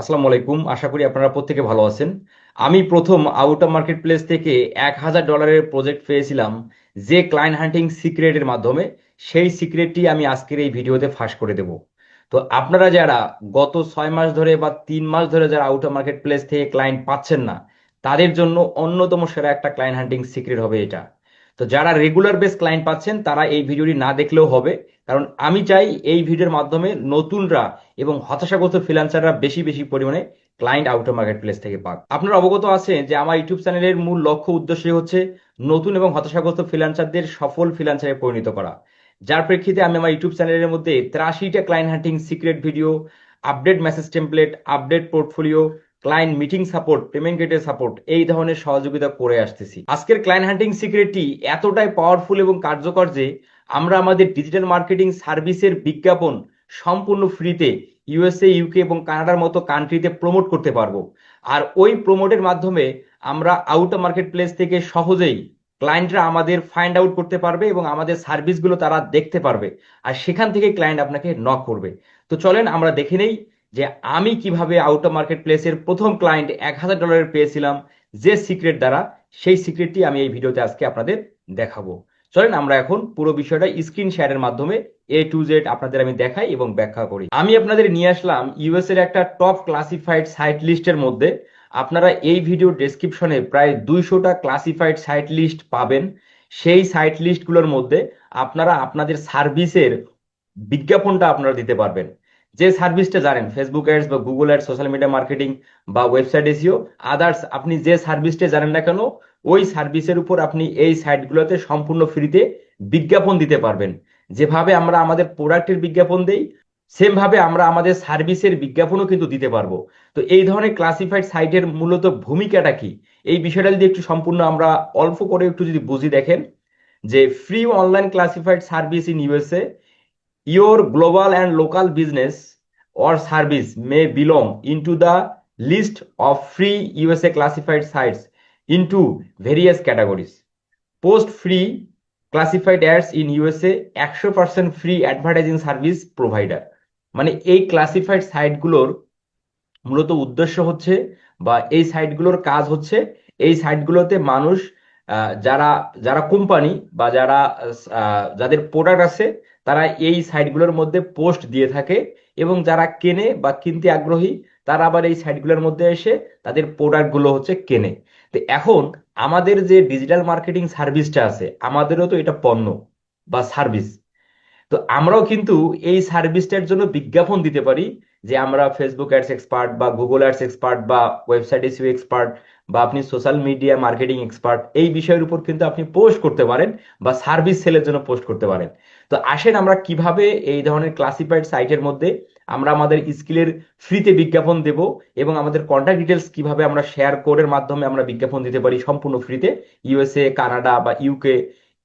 আসসালামু আলাইকুম। আশা করি আপনারা প্রত্যেকে ভালো আছেন। আমি প্রথম আউটা মার্কেট প্লেস থেকে এক হাজার ডলারের প্রজেক্ট পেয়েছিলাম যে ক্লায়েন্ট হান্টিং সিক্রেটের মাধ্যমে। সেই সিক্রেটটি আমি আজকের এই ভিডিওতে ফাঁস করে দেব। তো আপনারা যারা গত ছয় মাস ধরে বা তিন মাস ধরে যারা আউটা মার্কেট প্লেস থেকে ক্লায়েন্ট পাচ্ছেন না, তাদের জন্য অন্যতম সেরা একটা ক্লায়েন্ট হান্টিং সিক্রেট হবে এটা। তো যারা রেগুলার বেস ক্লায়েন্ট পাচ্ছেন, তারা এই ভিডিওটি না দেখলেও হবে। কারণ আমি চাই এই ভিডিওর মাধ্যমে নতুনরা এবং হতাশাগ্রস্ত ফ্রিল্যান্সাররা বেশি বেশি পরিমাণে ক্লায়েন্ট আউট মার্কেট প্লেস থেকে পাক। আপনারা অবগত আছেন যে আমার ইউটিউব চ্যানেলের মূল লক্ষ্য উদ্দেশ্য হচ্ছে নতুন এবং হতাশাগ্রস্ত ফ্রিল্যান্সারদের সফল ফ্রিল্যান্সারে পরিণত করা। যার প্রেক্ষিতে আমি আমার ইউটিউব চ্যানেলের মধ্যে ত্রাশিটা client hunting secret video update message template update portfolio client meeting support, payment গেটের সাপোর্ট, এই ধরনের সহযোগিতা করে আসতেছি। আজকের ক্লায়েন্ট হান্টিং সিক্রেটটি এতটাই পাওয়ারফুল এবং কার্যকর যে আমরা আমাদের ডিজিটাল মার্কেটিং সার্ভিসের বিজ্ঞাপন সম্পূর্ণ ফ্রিতে ইউএসএ ইউকে এবং কানাডার মতো কান্ট্রিতে প্রমোট করতে পারব। আর ওই প্রমোটের মাধ্যমে আমরা আউট মার্কেট প্লেস থেকে সহজেই ক্লায়েন্টরা আমাদের ফাইন্ড আউট করতে পারবে এবং আমাদের সার্ভিসগুলো তারা দেখতে পারবে। আর সেখান থেকে ক্লায়েন্ট আপনাকে নক করবে। তো চলেন আমরা দেখে নেই যে আমি কীভাবে আউট অফ মার্কেট প্লেসের প্রথম ক্লায়েন্ট এক হাজার ডলারের পেয়েছিলাম, যে সিক্রেট দ্বারা, সেই সিক্রেটটি আমি এই ভিডিওতে আজকে আপনাদের দেখাবো। চলেন আমরা এখন পুরো বিষয়টা স্ক্রিন শেয়ারের মাধ্যমে এ টু জেড আপনাদের আমি দেখাই এবং ব্যাখ্যা করি। আমি আপনাদের নিয়ে আসলাম ইউএস এর একটা টপ ক্লাসিফাইড সাইট লিস্টের মধ্যে। আপনারা এই ভিডিও ডেসক্রিপশনে প্রায় দুইশোটা ক্লাসিফাইড সাইট লিস্ট পাবেন। সেই সাইট লিস্টগুলোর মধ্যে আপনারা আপনাদের সার্ভিসের বিজ্ঞাপনটা আপনারা দিতে পারবেন। যে সার্ভিসটা জানেন ফেসবুক অ্যাডস বা Google ads social media marketing বা ওয়েবসাইট এসিও আদার্স আপনি যে সার্ভিসটা জানেন না কেন, ওই সার্ভিসের উপর আপনি এই সাইটগুলোতে সম্পূর্ণ ফ্রিতে বিজ্ঞাপন দিতে পারবেন। যেভাবে আমরা আমাদের প্রোডাক্টের বিজ্ঞাপন দেই সেম ভাবে আমরা আমাদের সার্ভিসের বিজ্ঞাপনও কিন্তু দিতে পারব। তো এই ধরনের ক্লাসিফাইড সাইটের মূলত ভূমিকাটা কি? এই বিষয়টা যদি একটু সম্পূর্ণ আমরা অল্প করে একটু যদি বুঝি দেখেন, যে free online classified service in USA your global and local business or service may belong into the list of free USA classified sites into various categories. Post free classified ads in USA 100% free advertising service provider মানে এই classified সাইটগুলোর মূলত উদ্দেশ্য হচ্ছে বা এই সাইটগুলোর কাজ হচ্ছে এই সাইটগুলোতে মানুষ যারা যারা কোম্পানি বা যারা যাদের প্রোডাক্ট আছে তারা এই সাইটগুলোর মধ্যে পোস্ট দিয়ে থাকে এবং যারা কেনে বা কিনতে আগ্রহী, তারা আবার এই সাইটগুলোর মধ্যে এসে তাদের প্রোডাক্টগুলো হচ্ছে কেনে। তো এখন আমাদের যে ডিজিটাল মার্কেটিং সার্ভিসটা আছে, আমাদেরও তো এটা পণ্য বা সার্ভিস তো আমরাও কিন্তু এই সার্ভিসটার জন্য বিজ্ঞাপন দিতে পারি যে আমরা ফেসবুক অ্যাডস এক্সপার্ট বা গুগল অ্যাডস এক্সপার্ট বা ওয়েবসাইট এসিও এক্সপার্ট বা আপনি সোশ্যাল মিডিয়া মার্কেটিং এক্সপার্ট এই বিষয়ের উপর কিন্তু আপনি পোস্ট করতে পারেন বা সার্ভিস সেলের জন্য পোস্ট করতে পারেন। তো আসেন আমরা কীভাবে এই ধরনের ক্লাসিফাইড সাইটের মধ্যে আমরা আমাদের স্কিলের ফ্রিতে বিজ্ঞাপন দেব এবং আমাদের কন্ট্যাক্ট ডিটেলস কীভাবে আমরা শেয়ার কোডের মাধ্যমে আমরা বিজ্ঞাপন দিতে পারি সম্পূর্ণ ফ্রিতে ইউএসএ কানাডা বা ইউকে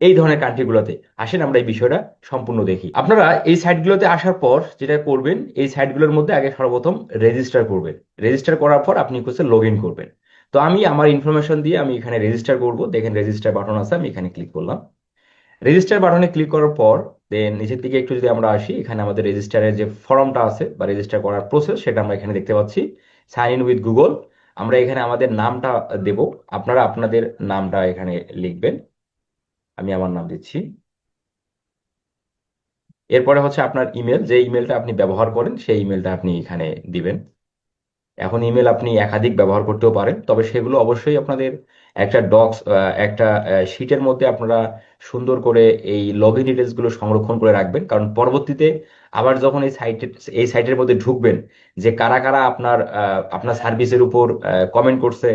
এই ধরনের কান্ট্রিগুলোতে। আসেন আমরা এই বিষয়টা সম্পূর্ণ দেখি। আপনারা এই সাইটগুলোতে আসার পর যেটা করবেন, এই সাইটগুলোর মধ্যে আগে সর্বপ্রথম রেজিস্টার করবেন। রেজিস্টার করার পর আপনি হচ্ছে লগ ইন করবেন। তো আমি আমার ইনফরমেশন দিয়ে আমি এখানে রেজিস্টার করব। দেখেন রেজিস্টার বাটন আছে, আমি এখানে ক্লিক করলাম। রেজিস্টার বাটনে ক্লিক করার পর দেন নিচের দিকে একটু যদি আমরা আসি, এখানে আমাদের রেজিস্টারের যে ফর্মটা আছে বা রেজিস্টার করার প্রসেস সেটা আমরা এখানে দেখতে পাচ্ছি। সাইন ইন উইথ গুগল আমরা এখানে আমাদের নামটা দেব। আপনারা আপনাদের নামটা এখানে লিখবেন। আমি আমার নাম দিচ্ছি। এরপরে হচ্ছে আপনার ইমেল যে ইমেলটা আপনি ব্যবহার করেন, সেই ইমেলটা আপনি এখানে দিবেন। এখন ইমেল আপনি একাধিক ব্যবহার করতেও পারেন, তবে সেগুলো অবশ্যই আপনাদের একটা ডক্স একটা শিটের মধ্যে আপনারা সুন্দর করে এই লগ ইন ডিটেলসগুলো সংরক্ষণ করে রাখবেন। কারণ পরবর্তীতে আবার যখন এই সাইটে এই সাইটের মধ্যে ঢুকবেন, যে কারা কারা আপনার আপনার সার্ভিসের উপর কমেন্ট করছে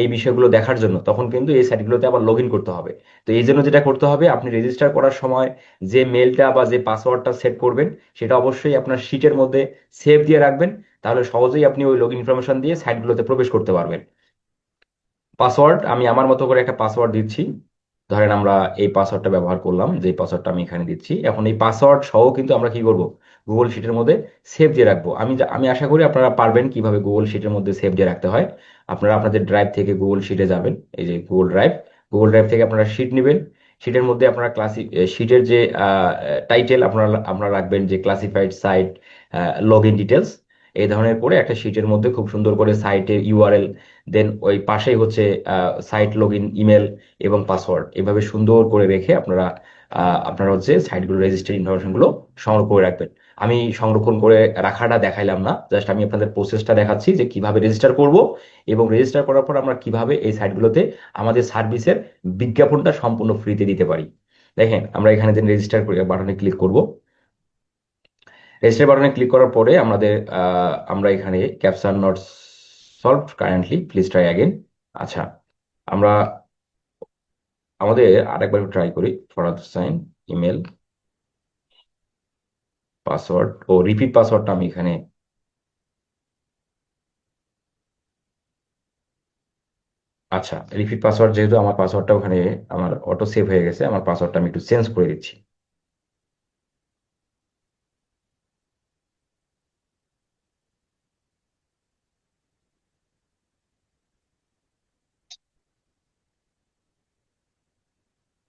এই বিষয়গুলো দেখার জন্য, তখন কিন্তু এই সাইটগুলোতে আবার লগ করতে হবে। তো এই জন্য যেটা করতে হবে, আপনি রেজিস্টার করার সময় যে মেলটা বা যে পাসওয়ার্ডটা সেট করবেন, সেটা অবশ্যই আপনার শিটের মধ্যে সেভ দিয়ে রাখবেন। তাহলে সহজেই আপনি ওই লগ ইনফরমেশন দিয়ে সাইটগুলোতে প্রবেশ করতে পারবেন। পাসওয়ার্ড আমি আমার মতো করে একটা পাসওয়ার্ড দিচ্ছি। ধরেন আমরা এই পাসওয়ার্ডটা ব্যবহার করলাম, যে পাসওয়ার্ডটা আমি এখানে দিচ্ছি। এখন এই পাসওয়ার্ড সহ কিন্তু আমরা কি করব? গুগল শিটের মধ্যে সেভ দিয়ে রাখব। আমি আমি আশা করি আপনারা পারবেন কীভাবে গুগল শিটের মধ্যে সেভ দিয়ে রাখতে হয়। আপনারা আপনাদের ড্রাইভ থেকে গুগল শিটে যাবেন, এই যে গুগল ড্রাইভ গুগল ড্রাইভ থেকে আপনারা শিট নেবেন। শিটের মধ্যে আপনারা ক্লাসি শিটের যে টাইটেল আপনারা আপনারা রাখবেন যে classified site log in details এই ধরনের করে একটা শিটের মধ্যে খুব সুন্দর করে সাইটের ইউআরএল দেন ওই পাশেই হচ্ছে সাইট লগ ইন ইমেল এবং পাসওয়ার্ড এভাবে সুন্দর করে রেখে আপনারা আপনারা হচ্ছে সাইটগুলো রেজিস্টার ইনফরমেশনগুলো সংগ্রহ করে রাখবেন। আমি সংরক্ষণ করে রাখাটা দেখাইলাম না জাস্ট আমি আপনাদের প্রসেসটা দেখাচ্ছি যে কীভাবে রেজিস্টার করব এবং রেজিস্টার করার পর আমরা কীভাবে এই সাইটগুলোতে আমাদের সার্ভিসের বিজ্ঞাপনটা সম্পূর্ণ ফ্রিতে দিতে পারি। দেখেন, আমরা এখানে যে রেজিস্টার বাটনে ক্লিক করব। রেজিস্টার বাটনে ক্লিক করার পরে আমাদের আমরা এখানে caption not solved currently please try again আচ্ছা আমরা আমাদের আরেকবার ট্রাই করি। ফরাদ সাইন ইমেল পাসওয়ার্ড ও রিপিট পাসওয়ার্ডটা আমি এখানে আচ্ছা রিপিট পাসওয়ার্ড যেহেতু আমার পাসওয়ার্ডটা ওখানে আমার অটো সেভ হয়ে গেছে, আমার পাসওয়ার্ডটা আমি একটু চেঞ্জ করে দিচ্ছি।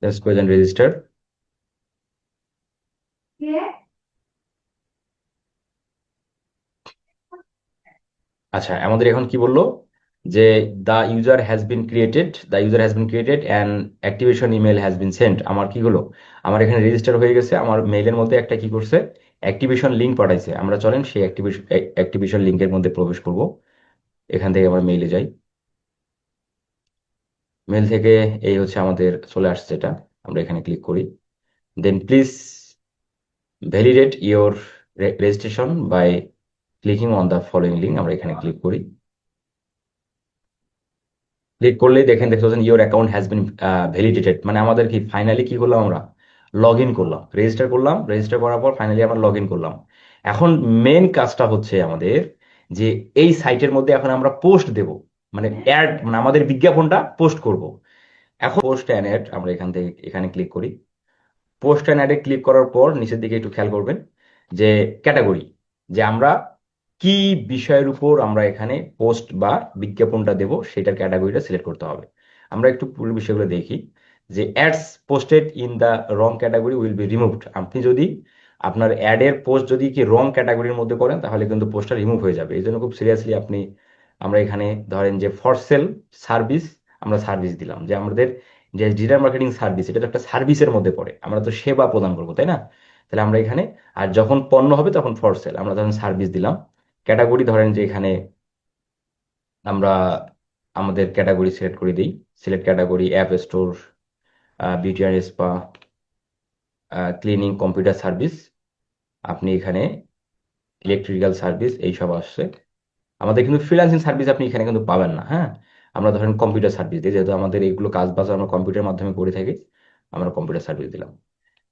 Let's go and register. আচ্ছা আমাদের এখন কি বলল? যে the user has been created the user has been created and activation email has been sent আমার কি হলো? আমার এখানে রেজিস্টার হয়ে গেছে আমার মেইলের মধ্যে একটা কি করছে? অ্যাক্টিভেশন লিঙ্ক পাঠাইছে। আমরা চলেন সেই অ্যাক্টিভেশন অ্যাক্টিভেশন লিঙ্কের মধ্যে প্রবেশ করব। এখান থেকে আমরা মেইলে যাই। মেল থেকে এই হচ্ছে আমাদের চলে আসছে এটা। আমরা এখানে ক্লিক করি। Then please validate your registration by clicking on the following link আমরা এখানে ক্লিক করি। ক্লিক করলেই দেখেন, দেখতে পাচ্ছেন your account has been validated মানে আমাদের কি ফাইনালি কি করলাম আমরা? লগ ইন করলাম। রেজিস্টার করলাম। রেজিস্টার করার পর ফাইনালি আমরা লগ ইন করলাম। এখন মেন কাজটা হচ্ছে আমাদের যে এই সাইটের মধ্যে এখন আমরা পোস্ট দেব। মানে অ্যাড মানে আমাদের বিজ্ঞাপনটা পোস্ট করব। এখন পোস্ট অ্যান্ড অ্যাড আমরা এখান থেকে, এখানে ক্লিক করি। পোস্ট অ্যান্ড অ্যাডে ক্লিক করার পর নিচের দিকে একটু খেয়াল করবেন যে ক্যাটাগরি যে আমরা কি বিষয়ের উপর আমরা এখানে পোস্ট বা বিজ্ঞাপনটা দেব, সেটার ক্যাটাগরিটা সিলেক্ট করতে হবে। আমরা একটু পুরো বিষয়গুলো দেখি, যে ads posted in the wrong category will be removed আপনি যদি আপনার অ্যাডের পোস্ট যদি কি রং ক্যাটাগরির মধ্যে করেন, তাহলে কিন্তু পোস্টটা রিমুভ হয়ে যাবে। এই জন্য খুব সিরিয়াসলি আপনি আমরা এখানে ধরেন যে ফর সেল সার্ভিস আমরা সার্ভিস দিলাম। যে আমাদের যে ডিজিটাল মার্কেটিং সার্ভিস এটা তো একটা সার্ভিসের মধ্যে পড়ে। আমরা তো সেবা প্রদান করব, তাই না? তাহলে আমরা এখানে, আর যখন পণ্য হবে তখন ফর সেল আমরা ধরেন সার্ভিস দিলাম। ক্যাটাগরি ধরেন যে এখানে আমরা আমাদের ক্যাটাগরি সিলেক্ট করে দিই। Select category app store beauty and spa cleaning computer service আপনি এখানে ইলেকট্রিক্যাল সার্ভিস এইসব আসছে। আমাদের কিন্তু ফ্রিল্যান্সিং সার্ভিস আপনি এখানে কিন্তু পাবেন না হ্যাঁ? আমরা ধরেন কম্পিউটার সার্ভিস দিই, যেহেতু আমাদের এইগুলো কাজ বাজ, আমরা কম্পিউটার মাধ্যমে করে থাকি, আমরা কম্পিউটার সার্ভিস দিলাম।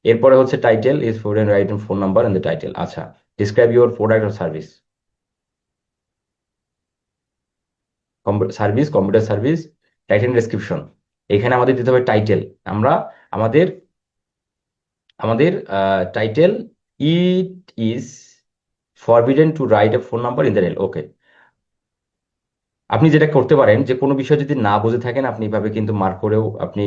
এরপরে হচ্ছে title is for end write phone number and the title আচ্ছা describe your product or service service computer service title description এখানে আমাদের দিতে হবে টাইটেল আমরা আমাদের আমাদের title it is forbidden to write a phone number in the rail okay আপনি যেটা করতে পারেন, যে কোনো বিষয় যদি না বুঝে থাকেন, আপনি এভাবে কিন্তু মার্ক করেও আপনি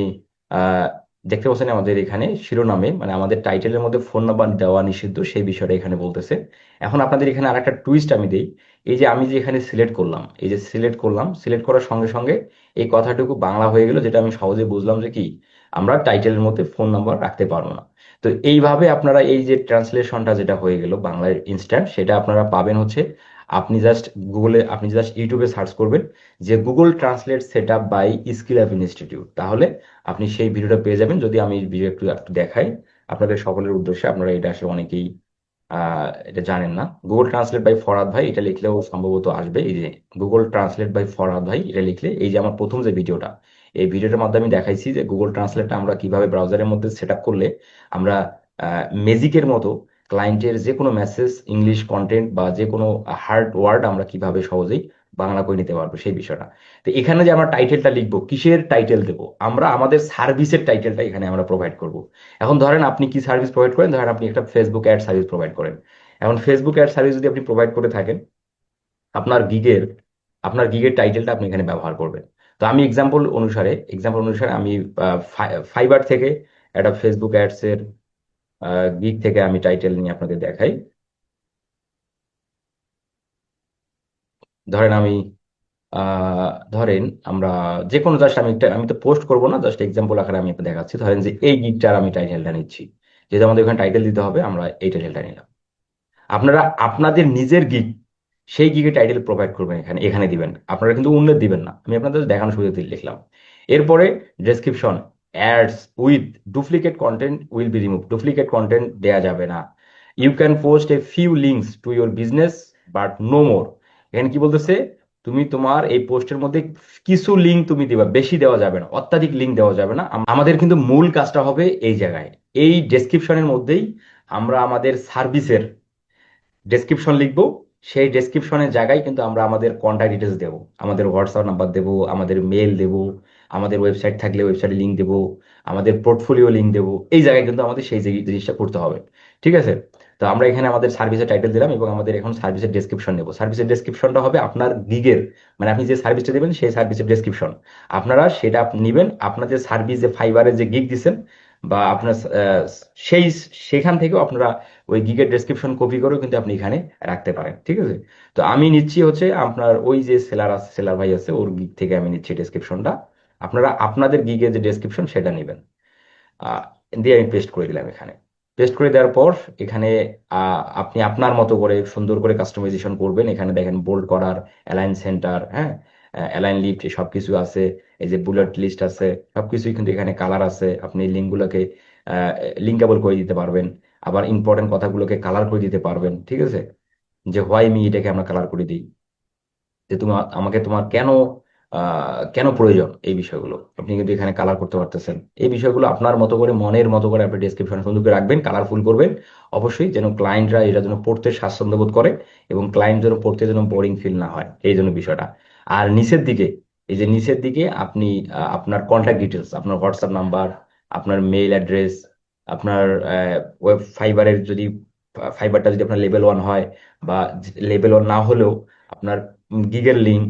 দেখতে পাচ্ছেন আমাদের এখানে শিরোনামে মানে আমাদের টাইটেলের মধ্যে ফোন নাম্বার দেওয়া নিষিদ্ধ, সেই বিষয়টা এখানে বলতেছে। এখন আপনাদের এখানে আর একটা টুইস্ট আমি দিই। এই যে আমি যে এখানে সিলেক্ট করলাম, এই যে সিলেক্ট করলাম সিলেক্ট করার সঙ্গে সঙ্গে এই কথাটুকু বাংলা হয়ে গেল, যেটা আমি সহজে বুঝলাম যে কি, আমরা টাইটেলের মধ্যে ফোন নাম্বার রাখতে পারব না। তো এইভাবে আপনারা এই যে ট্রান্সলেশনটা যেটা হয়ে গেল বাংলায় ইনস্ট্যান্ট সেটা আপনারা পাবেন হচ্ছে আপনি জাস্ট গুগলে আপনি জাস্ট ইউটিউবে সার্চ করবেন যে Google translate set up by skill app institute তাহলে আপনি সেই ভিডিওটা পেয়ে যাবেন। যদি আমি ভিডিও একটু একটু দেখাই, আপনাদের সকলের উদ্দেশ্যে আপনারা এটা আসলে অনেকেই এটা জানেন না। গুগল ট্রান্সলেট বাই ফরাদ ভাই, এটা লিখলেও সম্ভবত আসবে। এই যে গুগল ট্রান্সলেট বাই ফরাদ ভাই, এটা লিখলে এই যে আমার প্রথম যে ভিডিওটা, এই ভিডিওটার মাধ্যমে আমি দেখাইছি যে গুগল ট্রান্সলেটটা আমরা কীভাবে ব্রাউজারের মধ্যে সেট আপ করলে আমরা ম্যাজিকের মতো ক্লায়েন্টের যে কোনো মেসেজ ইংলিশ কন্টেন্ট বা যে কোনো হার্ড ওয়ার্ড আমরা কীভাবে সহজেই বাংলা করে নিতে পারব সেই বিষয়টা। তো এখানে যে আমরা টাইটেলটা লিখব, কিসের টাইটেল দেবো? আমরা আমাদের সার্ভিসের টাইটেলটা এখানে আমরা প্রোভাইড করব। এখন ধরেন আপনি কি সার্ভিস প্রোভাইড করেন? ধরেন আপনি একটা ফেসবুক অ্যাড সার্ভিস প্রোভাইড করেন। এখন ফেসবুক অ্যাড সার্ভিস যদি আপনি প্রোভাইড করে থাকেন, আপনার গিগের আপনার গিগের টাইটেলটা আপনি এখানে ব্যবহার করবেন। তো আমি এক্সাম্পল অনুসারে এক্সাম্পল অনুসারে আমি ফাইবার থেকে একটা ফেসবুক অ্যাডসের গিগ থেকে আমি টাইটেল নিয়ে আপনাদের দেখাই। ধরেন আমি ধরেন আমরা যে কোনো জাস্ট আমি আমি তো পোস্ট করব না জাস্ট এক্সাম্পল আকারে আমি দেখাচ্ছি। ধরেন যে এই গিগটার আমি টাইটেলটা নিচ্ছি। যেহেতু আমাদের ওখানে টাইটেল দিতে হবে, আমরা এই টাইটেলটা নিলাম। আপনারা, আপনাদের নিজের গিগ সেই গিগে টাইটেল প্রোভাইড করবেন এখানে এখানে দিবেন। আপনারা কিন্তু অন্যের দিবেন না। আমি আপনাদের সুযোগ দিয়ে লিখলাম। এরপরে description ads with duplicate content will be remove duplicate content দেয়া যাবে না। You can post a few links to your business but no more এখানে কি বলতেছে? তুমি তোমার এই পোস্টের মধ্যে কিছু লিঙ্ক তুমি দিবা, বেশি দেওয়া যাবে না, অত্যাধিক লিঙ্ক দেওয়া যাবে না। আমাদের কিন্তু মূল কাজটা হবে এই জায়গায়। এই ডেসক্রিপশনের মধ্যেই আমরা আমাদের সার্ভিসের ডেসক্রিপশন লিখব। সেই ডেসক্রিপশনের জায়গায় কিন্তু আমরা আমাদের কন্ট্যাক্ট ডিটেলস দেবো। আমাদের হোয়াটসঅ্যাপ নাম্বার দেবো, আমাদের মেল দেবো আমাদের ওয়েবসাইট থাকলে ওয়েবসাইটে লিঙ্ক দেবো, আমাদের পোর্টফোলিও লিঙ্ক দেবো, এই জায়গায় কিন্তু আমাদের সেই জিনিস- জিনিসটা করতে হবে, ঠিক আছে? তো আমরা এখানে আমাদের সার্ভিসের টাইটেল দিলাম এবং আমাদের এখন সার্ভিসের ডেসক্রিপশন নেব। সার্ভিসের ডেসক্রিপশনটা হবে আপনার গিগের মানে আপনি যে সার্ভিসটা দেবেন সেই সার্ভিসের ডেসক্রিপশন আপনারা সেটা নেবেন, আপনার যে সার্ভিস যে ফাইবারের যে গিগ দিচ্ছেন বা আপনার সেই সেখান থেকেও আপনারা ওই গিগের ডেসক্রিপশন কপি করেও কিন্তু আপনি এখানে রাখতে পারেন, ঠিক আছে? তো আমি নিচ্ছি হচ্ছে আপনার ওই যে সেলার আছে সেলার ভাই আছে, ওর গিগ থেকে আমি নিচ্ছি ডেসক্রিপশনটা আপনারা আপনাদের গিগের যে ডেসক্রিপশন সেটা নেবেন। দিয়ে আমি পেস্ট করে দিলাম এখানে। পেস্ট করে দেওয়ার পর এখানে আপনি আপনার মতো করে সুন্দর করে কাস্টমাইজেশন করবেন। এখানে দেখেন বোল্ড করার অ্যালাইন সেন্টার হ্যাঁ? অ্যালাইন লিফট সব কিছু আছে। এই যে বুলেট লিস্ট আছে সব সবকিছুই কিন্তু এখানে কালার আছে। আপনি লিঙ্কগুলোকে লিঙ্কেবল করে দিতে পারবেন। আবার ইম্পর্টেন্ট কথাগুলোকে কালার করে দিতে পারবেন, ঠিক আছে? যে হোয়াই মি এটাকে আমরা কালার করে দিই। যে তোমার আমাকে তোমার কেন কেন প্রয়োজন এই বিষয়গুলো? আপনি কিন্তু এখানে কালার করতে পারতেছেন। এই বিষয়গুলো আপনার মতো করে, মনের মতো করে আপনি ডেসক্রিপশনে সুন্দর করে রাখবেন কালারফুল করবেন। অবশ্যই যেন ক্লায়েন্টরা এটা যেন পড়তে স্বাচ্ছন্দ্য বোধ করে এবং ক্লায়েন্ট যেন পড়তে যেন বোরিং ফিল না হয়। এই জন্য বিষয়টা। আর নিচের দিকে, এই যে নিচের দিকে আপনি আপনার কন্ট্যাক্ট ডিটেলস আপনার হোয়াটসঅ্যাপ নাম্বার আপনার মেইল অ্যাড্রেস আপনার ওয়েব ফাইবারের যদি ফাইবারটা যদি আপনার লেভেল ওয়ান হয় বা লেভেল ওয়ান না হলেও আপনার গিগের লিঙ্ক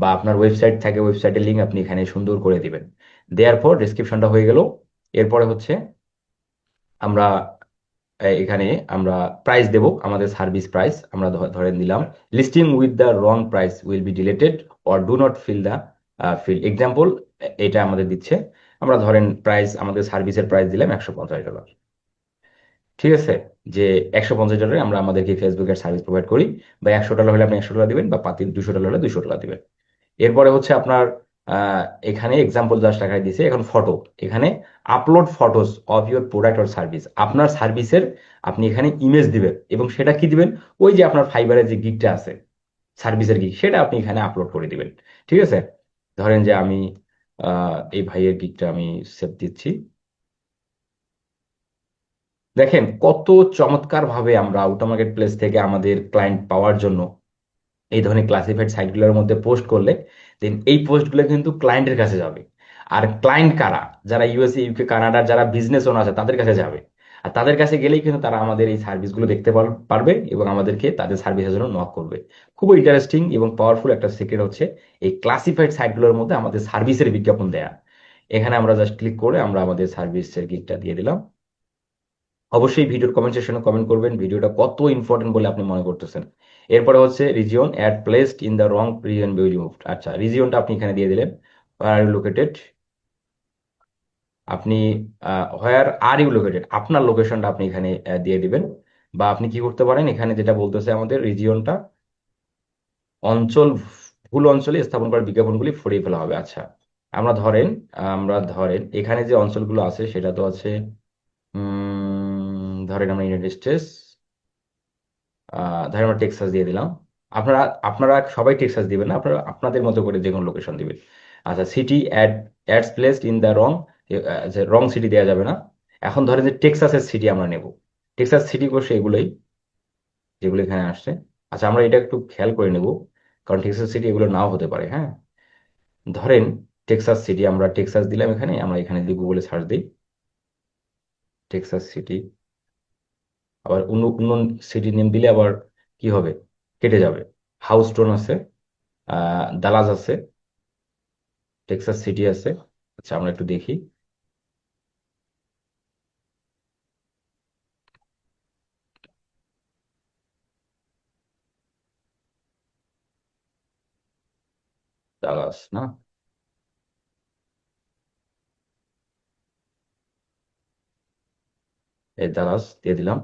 বা আপনার ওয়েবসাইট থাকে ওয়েবসাইটের লিঙ্ক আপনি এখানে সুন্দর করে দিবেন। দেওয়ার পর ডেসক্রিপশনটা হয়ে গেল। এরপরে হচ্ছে আমরা এখানে আমরা প্রাইস দেব, আমাদের সার্ভিস প্রাইস আমরা ধরেন দিলাম। Listing with the wrong price will be deleted or do not fill the fill example এটা আমাদের দিচ্ছে। আমরা ধরেন প্রাইস আমাদের সার্ভিসের প্রাইস দিলাম একশো পঞ্চাশ ডলার ঠিক আছে? যে একশো পঞ্চাশ ডলারে আমরা আমাদেরকে ফেসবুকের সার্ভিস প্রোভাইড করি। বা একশো ডলার হলে আপনি একশো ডলার দিবেন বা পাতি দুশো ডলার হলে দুশো ডলার দিবেন। এরপরে হচ্ছে আপনার এখানে এক্সাম্পল জাস্ট দেখাই দিয়েছে, এখন ফটো এখানে upload photos of your product or service আপনার সার্ভিসের আপনি এখানে ইমেজ দিবেন এবং সেটা কি দিবেন? ওই যে আপনার ফাইবারের যে গিগটা আছে সার্ভিসের গিগ সেটা আপনি এখানে আপলোড করে দিবেন। ঠিক আছে? ধরেন যে আমি এই ভাইয়ের গিগটা আমি সেভ দিচ্ছি। দেখেন কত চমৎকার ভাবে আমরা আউটো মার্কেট প্লেস থেকে আমাদের ক্লায়েন্ট পাওয়ার জন্য এই ধরনের ক্লাসিফাইড সাইটগুলোর মধ্যে পোস্ট করলে দেন এই পোস্টগুলো কিন্তু ক্লায়েন্টের কাছে যাবে। আর ক্লায়েন্ট কারা? যারা ইউএসএ ইউকে কানাডার যারা বিজনেস ওনার আছে, তাদের কাছে যাবে। আর তাদের কাছে গেলেই কিন্তু তারা আমাদের এই সার্ভিসগুলো দেখতে পার- পারবে এবং আমাদেরকে তাদের সার্ভিসের জন্য নক করবে। খুবই ইন্টারেস্টিং এবং পাওয়ারফুল একটা সিক্রেট হচ্ছে এই ক্লাসিফাইড সাইটগুলোর মধ্যে আমাদের সার্ভিসের বিজ্ঞাপন দেয়া। এখানে আমরা জাস্ট ক্লিক করে আমরা আমাদের সার্ভিসের গিকটা দিয়ে দিলাম। অবশ্যই ভিডিওর কমেন্ট সেকশনে কমেন্ট করবেন। ভিডিওটা কত ইম্পর্টেন্ট বলে আপনি মনে করতেছেন। এরপরে হচ্ছে region at placed in the wrong region be removed আচ্ছা রিজিয়নটা আপনি এখানে দিয়ে দিলেন। আর লোকেটেড আপনি হোয়ার আর ইউ লোকেটেড আপনার লোকেশনটা আপনি এখানে দিয়ে দিবেন। বা আপনি কি করতে পারেন? এখানে যেটা বলতেছে আমাদের রিজিয়নটা অঞ্চল ভুল অঞ্চলে স্থাপন করার বিজ্ঞাপনগুলি সরিয়ে ফেলা হবে। আচ্ছা আমরা ধরেন আমরা ধরেন এখানে যে অঞ্চলগুলো আছে সেটা তো আছে ধরেন আমরা ইউনাইটেড স্টেটস ধরেন আমরা টেক্সাস দিয়ে দিলাম। আপনারা আপনারা সবাই টেক্সাস দিবেন না, আপনারা আপনাদের মতো করে যে কোনো লোকেশন দিবেন। আচ্ছা city ad ads placed in the wrong wrong city দেওয়া যাবে না। এখন ধরেন যে টেক্সাসের সিটি আমরা নেব। টেক্সাস সিটি করছে এগুলোই, যেগুলো এখানে আসছে। আচ্ছা আমরা এটা একটু খেয়াল করে নেব, কারণ টেক্সাস সিটি এগুলো নাও হতে পারে হ্যাঁ? ধরেন টেক্সাস সিটি আমরা টেক্সাস দিলাম এখানে, আমরা এখানে যদি গুগলে সার্চ দিই টেক্সাস সিটি আবার অন্য অন্য সিটি নেম দিলে আবার কি হবে? কেটে যাবে। হাউস্টোন আছে, আহ দালাজ আছে টেক্সাস সিটি আছে। আচ্ছা আমরা একটু দেখি। দালাস না? এই দালাস দিয়ে দিলাম।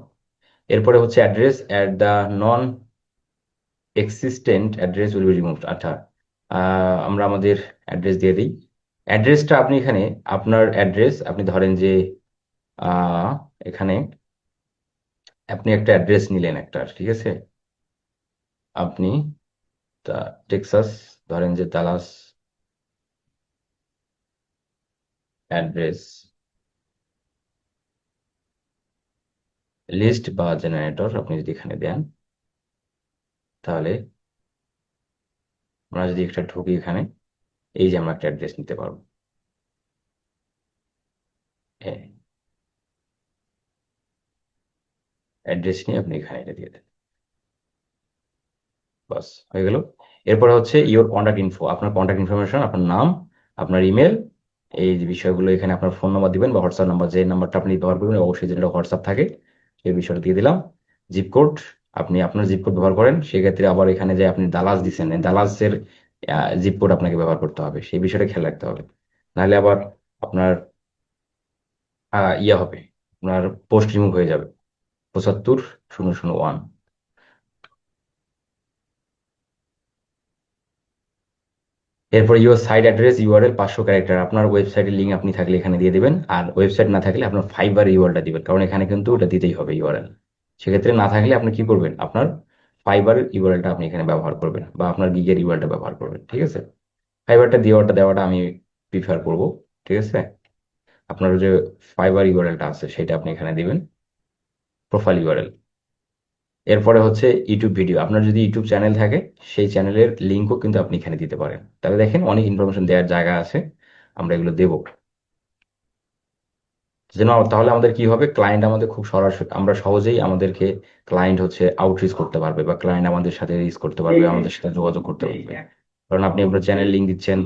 এরপরে হচ্ছে address, at the non existent address will be removed. আচ্ছা আমরা আমাদের অ্যাড্রেস দিয়ে দিই। অ্যাড্রেসটা আপনি এখানে, আপনার অ্যাড্রেস, আপনি ধরেন যে এখানে আপনি একটা অ্যাড্রেস নিলেন একটা, ঠিক আছে? আপনি টেক্সাস, ধরেন যে দালাস অ্যাড্রেস লিস্ট বা জেনারেটর আপনি যদি এখানে দেন, তাহলে আমরা যদি একটা ঢুকি এখানে, এই যে আমরা একটা অ্যাড্রেস নিতে পারব। অ্যাড্রেস নিয়ে আপনি এখানে এটা দিয়ে দেন। বাস, হয়ে গেল। এরপরে হচ্ছে ইওর কন্ট্যাক্ট ইনফো আপনার কন্ট্যাক্ট ইনফরমেশন আপনার নাম, আপনার ইমেল এই বিষয়গুলো এখানে আপনার ফোন নাম্বার দিবেন বা হোয়াটসঅ্যাপ নাম্বার যে নাম্বারটা আপনি ব্যবহার করবেন, অবশ্যই যেটা হোয়াটসঅ্যাপ থাকে। সেই বিষয়টা দিয়ে দিলাম। জিপ কোড আপনি আপনার জিপ কোড ব্যবহার করেন, সেক্ষেত্রে আবার এখানে যে আপনি দালাস দিচ্ছেন দালাসের জিপ কোড আপনাকে ব্যবহার করতে হবে। সেই বিষয়টা খেয়াল রাখতে হবে। নাহলে আবার আপনার ইয়ে হবে, আপনার পোস্ট রিমুভ হয়ে যাবে। পঁচাত্তর শূন্য শূন্য ওয়ান এরপর ইউর সাইট অ্যাড্রেস ইউআরএল পাঁচশো ক্যারেক্টার আপনার ওয়েবসাইটের লিঙ্ক আপনি থাকলে এখানে দিয়ে দেবেন। আর ওয়েবসাইট না থাকলে আপনার ফাইবার ইউআরএলটা দিবেন, কারণ এখানে কিন্তু ওটা দিতেই হবে ইউআরএল সেক্ষেত্রে না থাকলে আপনি কি করবেন? আপনার ফাইবার ইউআরএলটা আপনি এখানে ব্যবহার করবেন বা আপনার গিগের ইউআরএলটা ব্যবহার করবেন, ঠিক আছে? ফাইবারটা দেওয়াটা দেওয়াটা আমি প্রিফার করব, ঠিক আছে? আপনার যে ফাইবার ইউআরএলটা আছে, সেটা আপনি এখানে দিবেন প্রোফাইল ইউআরএল এরপরে হচ্ছে ইউটিউব ভিডিও আপনার যদি ইউটিউব চ্যানেল থাকে সেই চ্যানেলের লিঙ্কও কিন্তু আপনি এখানে দিতে পারেন। তাহলে দেখেন অনেক ইনফরমেশন দেওয়ার জায়গা আছে আমরা এগুলো দেব। যেন তাহলে আমাদের কি হবে? ক্লায়েন্ট আমাদের খুব সরাসরি আমরা সহজেই আমাদেরকে ক্লায়েন্ট হচ্ছে আউটরিচ করতে পারবে বা ক্লায়েন্ট আমাদের সাথে রিচ করতে পারবে আমাদের সাথে যোগাযোগ করতে পারবে। কারণ আপনি আপনার চ্যানেল লিঙ্ক দিচ্ছেন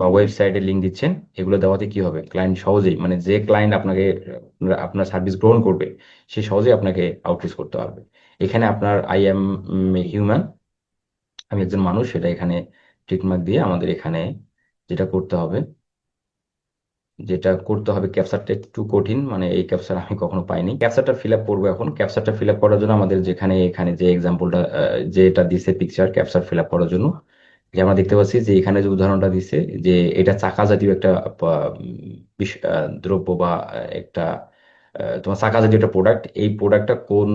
বা ওয়েবসাইটের লিঙ্ক দিচ্ছেন, এগুলো দেওয়াতে কি হবে? ক্লায়েন্ট সহজেই মানে যে ক্লায়েন্ট আপনাকে, আপনার সার্ভিস গ্রহণ করবে, সে সহজেই আপনাকে আউটরিচ করতে পারবে। এখানে আপনার আই এম হিউম্যান আমি একজন মানুষ, সেটা এখানে টিকমার্ক দিয়ে আমাদের এখানে যেটা করতে হবে, যেটা করতে হবে ক্যাপচারটা একটু কঠিন মানে এই ক্যাপচার আমি কখনো পাইনি। ক্যাপচারটা ফিল আপ করব এখন। ক্যাপচারটা ফিল আপ করার জন্য আমাদের যেখানে, এখানে যে এক্সাম্পলটা যেটা দিছে পিকচার ক্যাপচার ফিল আপ করার জন্য যে আমরা দেখতে পাচ্ছি যে এখানে যে উদাহরণটা দিছে যে এটা চাকা জাতীয় একটা দ্রব্য বা একটা তোমার চাকা জাতীয় একটা প্রোডাক্ট এই প্রোডাক্টটা কোন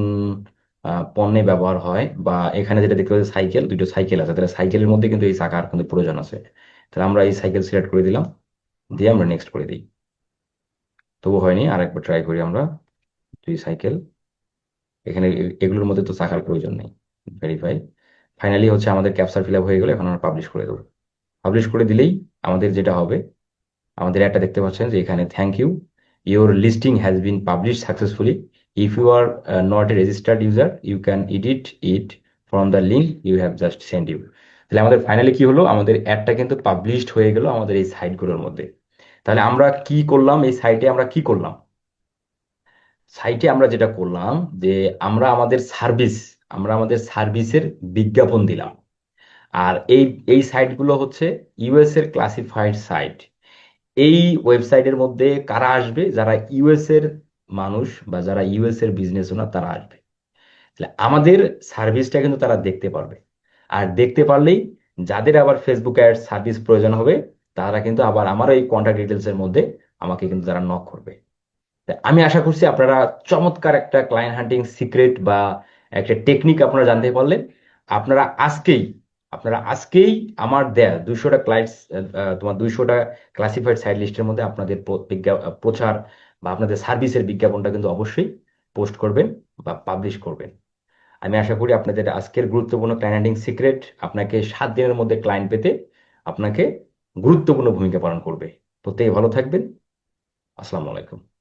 পণ্যে ব্যবহার হয় বা এখানে যেটা দেখতে পাচ্ছি সাইকেল দুটো সাইকেল আছে। তাহলে সাইকেলের মধ্যে কিন্তু এই চাকার কিন্তু প্রয়োজন আছে। তাহলে আমরা এই সাইকেল সিলেক্ট করে দিলাম, দিয়ে আমরা নেক্সট করে দিই। তবু হয়নি, আরেকবার ট্রাই করি আমরা। দুই সাইকেল, এখানে এগুলোর মধ্যে তো চাকার প্রয়োজন নেই ভেরিফাই ফাইনালি হচ্ছে আমাদের ক্যাপচার ফিল আপ হয়ে গেলে, এখন আমরা পাবলিশ করে দেবো। পাবলিশ করে দিলেই আমাদের যেটা হবে, আমাদের একটা দেখতে পাচ্ছেন যে এখানে thank you your listing has been publish successfully if you are not a registered user you can edit it from the link you have just send you তাহলে আমাদের ফাইনালি কি হলো? আমাদের অ্যাডটা কিন্তু পাবলিশড হয়ে গেল আমাদের এই সাইটগুলোর মধ্যে। তাহলে আমরা কি করলাম? এই সাইটে আমরা কি করলাম? সাইটে আমরা যেটা করলাম যে আমরা আমাদের সার্ভিস আমরা আমাদের সার্ভিসের বিজ্ঞাপন দিলাম। আর এই এই সাইটগুলো হচ্ছে ইউএস এর ক্লাসিফাইড সাইট এই ওয়েবসাইটের মধ্যে কারা আসবে? যারা ইউএস এর মানুষ বা যারা ইউএস এর বিজনেস ওনার তারা আসবে। তাহলে আমাদের সার্ভিসটা কিন্তু তারা দেখতে পারবে। আর দেখতে পারলেই যাদের আবার ফেসবুক অ্যাড সার্ভিস প্রয়োজন হবে, তারা কিন্তু আবার আমার এই কন্ট্যাক্ট ডিটেলস এর মধ্যে আমাকে কিন্তু তারা নক করবে। আমি আশা করছি আপনারা চমৎকার একটা ক্লায়েন্ট হান্টিং সিক্রেট বা একটা টেকনিক আপনারা জানতে পারলেন। আপনারা আজকেই আপনারা আজকেই আমার দেয়া দুইশোটা ক্লায়েন্টস তোমার দুইশোটা ক্লাসিফাইড সাইট লিস্টের মধ্যে আপনাদের প্রচার বা আপনাদের সার্ভিসের বিজ্ঞাপনটা কিন্তু অবশ্যই পোস্ট করবেন বা পাবলিশ করবেন। আমি আশা করি আপনাদের আজকের গুরুত্বপূর্ণ ক্লায়েন্ট হান্টিং সিক্রেট আপনাকে সাত দিনের মধ্যে ক্লায়েন্ট পেতে আপনাকে গুরুত্বপূর্ণ ভূমিকা পালন করবে। প্রত্যেকে ভালো থাকবেন। আসসালামু আলাইকুম।